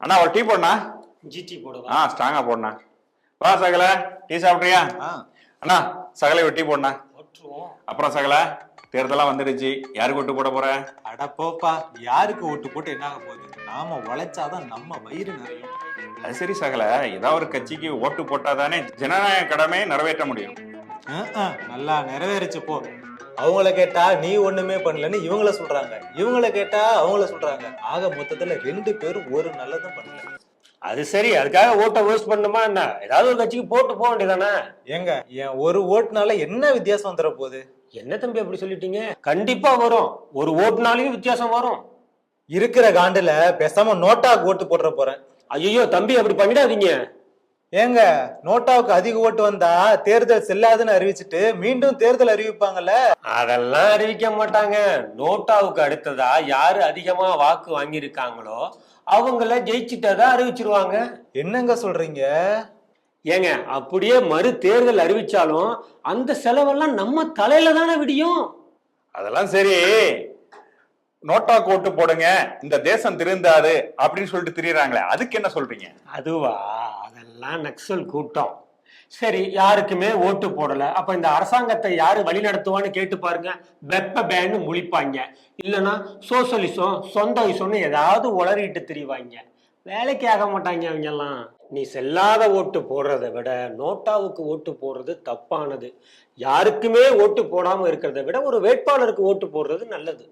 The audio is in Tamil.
அண்ணா ஒரு டீ போடணா ஜிடி போடுவா. ஆ ஸ்ட்ராங்கா போடணா வா சகல. டீ சாப்பிட்றியா அண்ணா சகலை ஒரு டீ போடணா அப்புறம் சகல தேர்தலாம் வந்துடுச்சு. யாருக்கு ஓட்டு போட போற? அட போப்பா யாருக்கு ஓட்டு போட்டு என்ன ஆக போகுது? நாம உழைச்சாதான் நம்ம வயிறு நிறையும். அது சரி சகல. ஏதாவது ஒரு கட்சிக்கு ஓட்டு போட்டாதானே ஜனநாயக கடமை நிறைவேற்ற முடியும். நல்லா நிறைவேறிச்சு போ. அவங்கள கேட்டா நீ ஒண்ணுமே பண்ணலன்னு இவங்கள சொல்றாங்க. இவங்கள கேட்டா அவங்கள சொல்றாங்க. ஆக மொத்தத்துல ரெண்டு பேரும் ஒரு நல்லதும் பண்ணல. அது சரி அதுக்காக ஓட்டை வேஸ்ட் பண்ணுமா என்ன? ஏதாவது ஒரு கட்சிக்கு போட்டு போக வேண்டியதானே? ஏங்க என் ஒரு ஓட்டுனால என்ன வித்தியாசம் வந்துட போகுது? என்ன தம்பி அப்படி சொல்லிட்டீங்க? கண்டிப்பா வரும். ஒரு ஓட்டுனாலையும் வித்தியாசம் வரும். இருக்கிற காண்டுல பேசாம நோட்டாக்கு ஓட்டு போடுற போறேன். ஐயோ தம்பி அப்படி பண்ணிடாதீங்க. ஏங்க நோட்டாவுக்கு அதிக ஓட்டு வந்தா தேர்தல் செல்லாதுன்னு அறிவிச்சிட்டு மீண்டும் தேர்தல் அறிவிப்பாங்கல்ல? அதெல்லாம் அறிவிக்க மாட்டாங்க. நோட்டாவுக்கு அடுத்ததா யாரு அதிகமா வாக்கு வாங்கியிருக்காங்களோ அவங்கள ஜெயிச்சிட்டதா அறிவிச்சிருவாங்க. என்னங்க சொல்றீங்க? ஏங்க அப்படியே மறு தேர்தல் அறிவிச்சாலும் அந்த செலவெல்லாம் நம்ம தலையில தானே விடியும். அதெல்லாம் சரி. நோட்டாக்கு ஓட்டு போடுங்க. இந்த தேசம் திருந்தாது அப்படின்னு சொல்லிட்டு திரியறாங்களே அதுக்கு என்ன சொல்றீங்க? அதுவா? அதெல்லாம் நக்சல் கூட்டம். சரி யாருக்குமே ஓட்டு போடல. அப்ப இந்த அரசாங்கத்தை யாரு வழி நடத்துவான்னு கேட்டு பாருங்க. வெப்ப பேன்னு முழிப்பாங்க. இல்லைன்னா சோசலிசம் சொந்தலிசம்னு ஏதாவது உளறிட்டு திரிவாங்க. வேலைக்கு ஆக மாட்டாங்க அவங்க எல்லாம் நீ செல்லாத ஓட்டு போடுறதை விட நோட்டாவுக்கு ஓட்டு போடுறது தப்பானது. யாருக்குமே ஓட்டு போடாம இருக்கிறத விட ஒரு வேட்பாளருக்கு ஓட்டு போடுறது நல்லது.